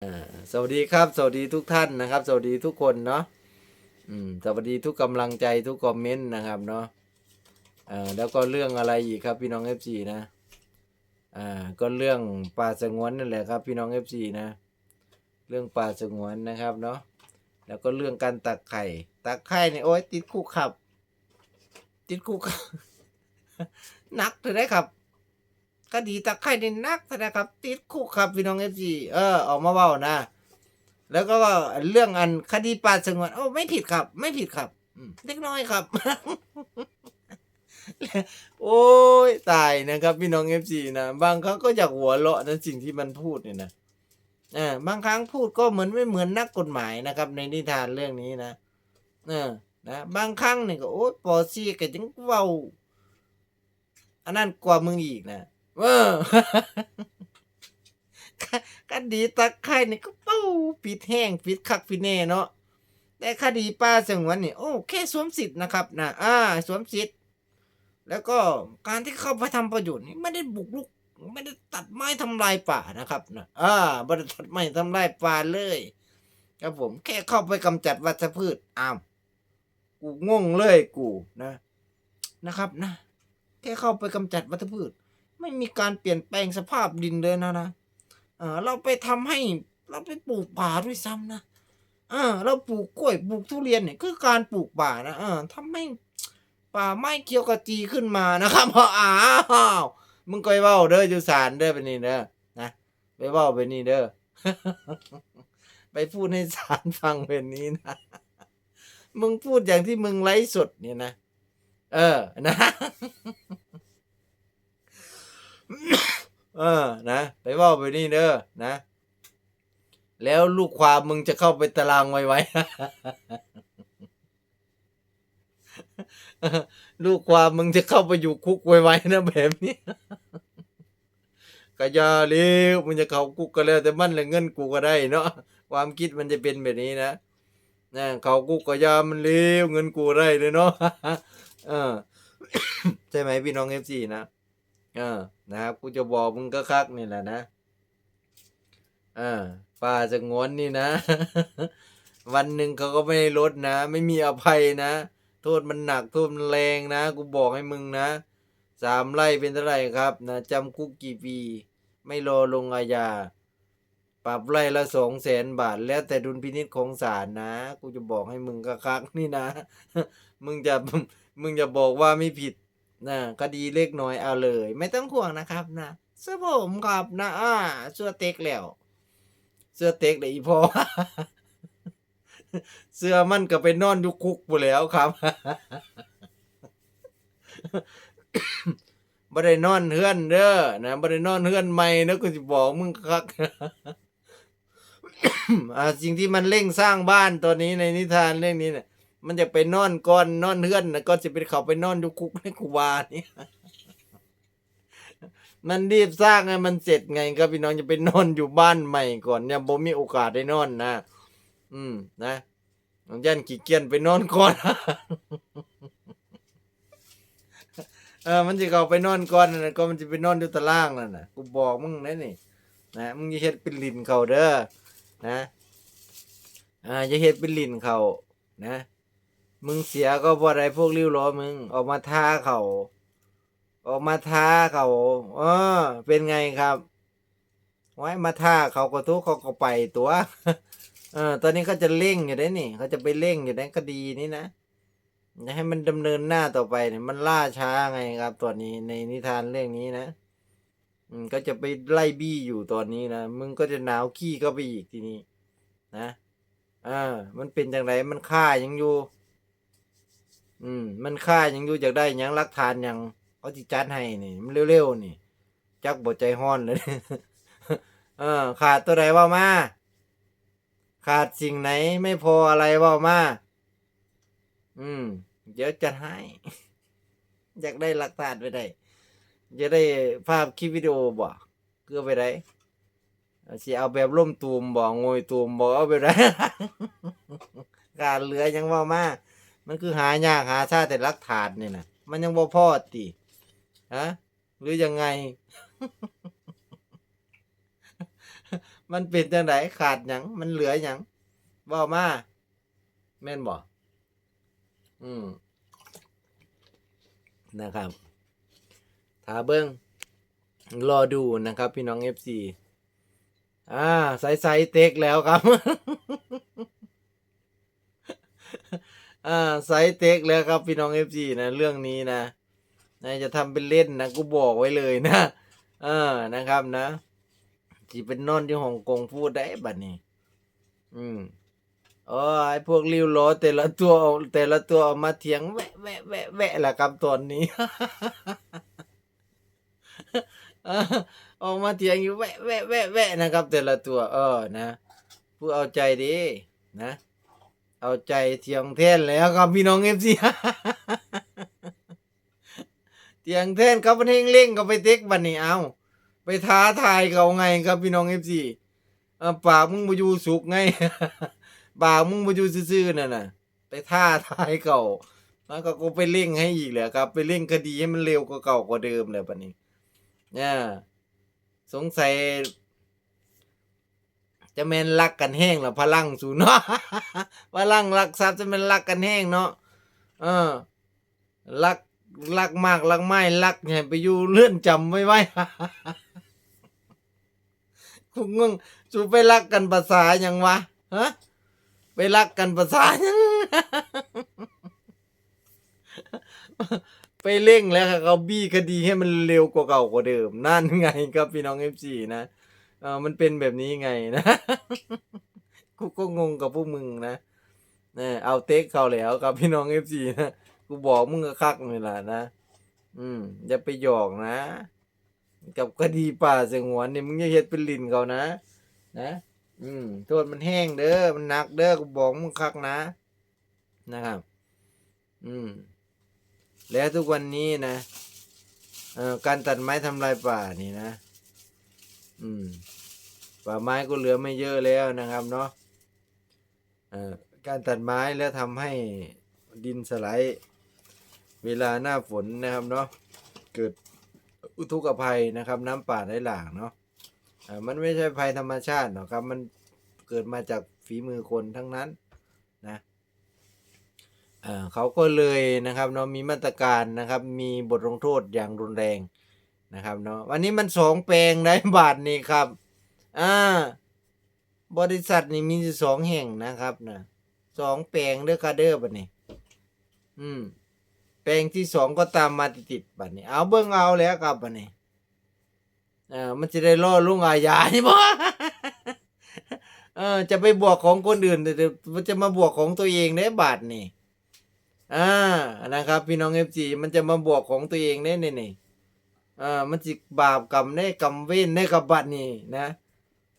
สวัสดีครับ สวัสดีทุกท่านนะครับ สวัสดีทุกคนเนาะสวัสดีทุกกำลังใจทุกคอมเมนต์นะครับเนาะแล้วก็เรื่องอะไรอีกครับพี่น้องเอฟซีนะอ่าก็เรื่องป่าสงวนนั่นแหละครับ พี่น้องเอฟซีนะ เรื่องป่าสงวนนะครับเนาะแล้วก็เรื่องการตักไข่ ตักไข่เนี่ยโอ้ยติดคุกครับ ติดคุกครับนักเลยนะครับ คดีตะไคร่ในนักนะครับ ติดคุกครับพี่น้องเอฟซีเออออกมาเบ้านะ แล้วก็เรื่องอันคดีป่าสงวนโอ้ไม่ผิดครับ ไม่ผิดครับเล็กน้อยครับ โอ้ยตายนะครับ พี่น้องเอฟซีนะบางครั้งก็อยากหัวเราะนะสิ่งที่มันพูดเนี่ยนะอ่าบางครั้งพูดก็เหมือนไม่เหมือนนักกฎหมายนะครับ ในนิทานเรื่องนี้นะเออนะบางครั้งเนี่ยก็โอ้ยปอซี่ก็จึงเว้าอันนั้นกว่ามึงอีกนะ เออคดีตะไคร่นี่ก็เป้าปิดแห้งปิดคักปิดแน่เนาะแต่คดีป้าสงวนนี่โอ้แค่สวมสิทธิ์นะครับนะอ่า สวมสิทธิ์แล้วก็การที่เข้าไปทำประโยชน์นี่ไม่ได้บุกรุก ไม่ได้ตัดไม้ทำลายป่านะครับนะอ่าไม่ได้ตัดไม้ทำลายป่าเลยครับผมแค่เข้าไปกำจัดวัชพืชอ้าวกูงงเลยกูนะ นะครับนะ แค่เข้าไปกำจัดวัชพืช ไม่มีการเปลี่ยนแปลงสภาพดินเลยนะนะเออเราไปทำให้เราไปปลูกป่าด้วยซ้ำนะเออเราปลูกกล้วยปลูกทุเรียนเนี่ยคือการปลูกป่านะเออทำให้ป่าไม้เขียวกระจีขึ้นมานะครับพราะอ้าวมึงก็ไปเว้าเด้อจุสารเด้อไปนี่เด้อนะไปเว้าไปนี่เด้อไปพูดให้สารฟังเป็นนี้นะมึงพูดอย่างที่มึงไลฟ์สดเนี่ยนะ เออนะ เออ นะ ไปว่าไปนี่เด้อนะ แล้วลูกความมึงจะเข้าไปตารางไว้ไว้ลูกความมึงจะเข้าไปอยู่คุกไว้ไว้นะแบบนี้ก็อย่าเลี้ยวมึงจะเข้าคุกก็แล้วแต่มันเลยเงินกูก็ได้เนาะความคิดมันจะเป็นแบบนี้นะนะเข้าคุกก็ยามันเลี้ยวเงินกูได้เลยเนาะเออใช่ไหมพี่น้องเอฟซีนะ เออนะครับกูจะบอกมึงก็คักนี่แหละนะเออป่าสงวนนี่นะ วันหนึ่งเขาก็ไม่ลดนะ ไม่มีอภัยนะ โทษมันหนักโทษมันแรงนะ กูบอกให้มึงนะสามไร่เป็นเท่าไหร่ครับนะจำคุกกี่ปี ไม่รอลงอาญาปรับไร่ละสองแสนบาท แล้วแต่ดุลพินิจของศาลนะ กูจะบอกให้มึงก็คักนี่นะ มึงจะมึงจะบอกว่าไม่ผิด นะคดีเล็กน้อยเอาเลย ไม่ต้องห่วงนะครับนะเสื้อผมครับนะอ่าเสื้อเต็กแล้วเสื้อเต็กเลยอีพอเสื้อมันก็ไปนอนอยู่คุกไปแล้วครับบ่ได้นอนเฮือนเด้อนะบ่ได้นอนเฮือนใหม่นะกูสิบอกมึงคักอ่าสิ่งที่มันเร่งสร้างบ้านตัวนี้ในนิทานเรื่องนี้เนี่ย มันจะไปนอนก่อนนอนเฮือนนะก็จะไปเขาไปนอนอยู่คุกในคุวานี่มันรีบสร้างให้มันเสร็จไงครับพี่น้องจะไปนอนอยู่บ้านใหม่ก่อนเนี่ยบ่มีโอกาสได้นอนนะอืม นะน้องยันขี้เกียจไปนอนก่อนเออมันจะเขาไปนอนก่อนนะก็มันจะไปนอนอยู่ตารางนั่นนะกูบอกมึงนะนี่นะมึงอย่าเฮ็ดเป็นลินเขาเด้อนะ อ่าอย่าเฮ็ดเป็นลินเขานะ มึงเสียก็บ่ได้พวกริ้วล้อมึง ออกมาท้าเขาออกมาท้าเขาเออ เป็นไงครับไว้มาท่าเขาก็ทุกเขาก็ไปตัวเออตอนนี้เขาจะเร่งอยู่ได้นี่เขาจะไปเร่งอยู่ในคดีนี้นะจะให้มันดำเนินหน้าต่อไปเนี่ยมันล่าช้าไงครับตอนนี้ในนิทานเรื่องนี้นะอืมก็จะไปไล่บี้อยู่ตอนนี้นะมึงก็จะหนาวขี้เข้าไปอีกทีนี้ นะเอ่ามันเป็นจังไรมันฆ่ายังอยู่ อืมมันฆ่ายังอยู่อยากได้ยังรักฐานยังเขาจิจัดให้นี่ มันเร็วๆนี่ จักบดใจห้อนเลยเออ ขาดตัวใดว่ามา ขาดสิ่งไหนไม่พออะไรว่ามา อืม เดี๋ยวจะให้ อยากได้หลักฐานไปได้จะได้ภาพคลิปวิดีโอบ่เกือไปได้สิเอาแบบล่มตูมบ่งอยตูมบ่เอาไปได้การเหลือยังว่ามา มันคือหายากหาชาแต่หลักฐานนี่ยนะมันยังบ่พอติฮะหรือยังไง มันเป็นจังไดขาดหยังมันเหลือหยังเว้ามาแม่นบ่อืมนะครับถ้าเบิ่งรอดูนะครับ พี่น้อง FC อ่าใส่ใส่เต็กแล้วครับ อ่าใส่เต็กแล้วครับพี่น้อง FC นะเรื่องนี้นะนะจะทำเป็นเล่นนะกูบอกไว้เลยนะเออนะครับนะที่เป็นนอนที่ฮ่องกงพูดได้บัดนี้ อืมอ๋อไอพวกริ้วล้อแต่ละตัวแต่ละตัวเอามาเถียงแวะแวะแวะแวะละครับตอนนี้เออออกมาเถียงอยู่แวะแวะแวะแวะนะครับ แต่ละตัว เออนะผู้เอาใจดีนะ เอาใจเทียงแท่นแล้วครับพี่น้องเอฟซีเทียงแท่นเขาเป็นเฮงเล่งก็ไปเต็กบันนี้เอาไปท้าทายเขาไงครับพี่น้องเอฟซีปากมึงมาอยู่สุกไงปากมึงมาอยู่ซื่อๆนั่นน่ะ ไปท้าทายเขาแล้วก็ก็ไปเร่งให้อีกแหละครับ ไปเร่งคดีให้มันเร็วกว่าเก่ากว่าเดิมเลยบัดนี้เนี่ยสงสัย จะแม่นรักกันแห้งหรอพลังสูเนาะพลังรักทรัพย์จะแม่นรักกันแห้งเนาะเออรักรักมากรักไม่รักให้ไปอยู่เลื่อนจำไว้ไว้คุงงสูไปรักกันภาษาหยังวะฮะไปรักกันภาษาหยังไปเร่งแล้วค่ะเขาบี้คดีให้มันเร็วกว่าเก่ากว่าเดิม นั่นไงครับพี่น้องเอฟซีนะ เออมันเป็นแบบนี้ไงนะ กูก็งงกับพวกมึงนะเนี่ยเอาเต็กเขาแล้วครับพี่น้องเอฟซีนะ กูบอกมึงก็คักนี่แหละนะ อืม อย่าไปหยอกนะ กับคดีป่าสงวนนี่มึงอย่าเฮ็ดเป็นลินเขานะ นะ อืม โทษมันแห้งเด้อ มันหนักเด้อ กูบอกมึงคักนะ นะครับ อืม แล้วทุกวันนี้นะ เอ่อ การตัดไม้ทำลายป่านี่นะ อืมป่าไม้ก็เหลือไม่เยอะแล้วนะครับเนาะการตัดไม้แล้วทำให้ดินสไลด์เวลาหน้าฝนนะครับเนาะเกิดอุทกภัยนะครับน้ำป่าไหลหลากเนาะมันไม่ใช่ภัยธรรมชาติหรอกครับ มันเกิดมาจากฝีมือคนทั้งนั้นนะเขาก็เลยนะครับเนาะมีมาตรการนะครับ มีบทลงโทษอย่างรุนแรง นะครับเนาะวันนี้มันสองแปลงได้บาทนี่ครับอ่าบริษัทนี่มีสองแห่งนะครับนะสองแปลงเด้อค่ะเด้อบัดนี้ อืม แปลงที่สองก็ตามมาติดๆบัดนี้ เอาเบิ่งเอาแล้วครับบัดนี้อ่ามันจะได้ล่อลุงอาญาใช่ปะเออ จะไปบวกของคนอื่นแต่จะมาบวกของตัวเองได้บาทนี่อ่านะครับ พี่น้องเอฟซีมันจะมาบวกของตัวเองได้นี่นี่ อ่ามันจิบาปกรรมได้กรรมเว้นได้กับบัตนี่นะ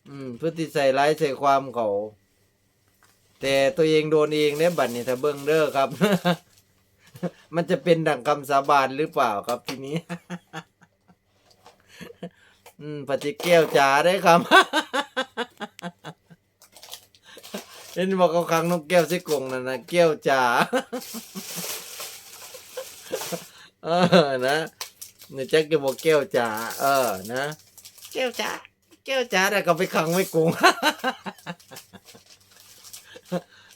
อืมพฤติใส่ร้ายใส่ความเขาแต่ตัวเองโดนเองได้บัตรนี่ถ้าเบิ้งเด้อครับ มันจะเป็นดังคำสาบานหรือเปล่าครับทีนี้ อืมปฏิแก้วจ๋าได้ครับเห็นบอกเขาขังนกแก้วใส่กรงนั่นนะแก้วจ๋าเออนะ เนี่ยแจ็คจะบอกแก้วจ๋าเออนะแก้วจ๋าแก้วจ๋าแต่ก็ไปขังไว้กรง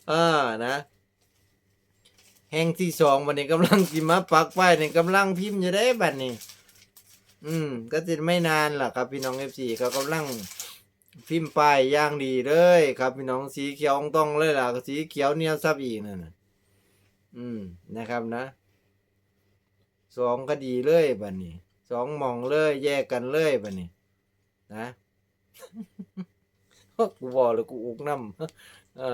เออนะแห่งที่สองวันนี้กำลังกิมาปักป้ายเนี่ยกำลังพิมพ์อยู่ได้บัดนี้ อืม ก็จะไม่นานหรอกครับพี่น้องเอฟซีเขากำลังพิมพ์ป้ายอย่างดีเลย ครับพี่น้องสีเขียวต้องเลยล่ะสีเขียวเนี่ยซับอีกนั่นน่ะอืมนะครับนะ สองคดีเลยบัดนี้สองมองเลย แยกกันเลยบัดนี้ นะกูบอกเลยกูอุกน้ำ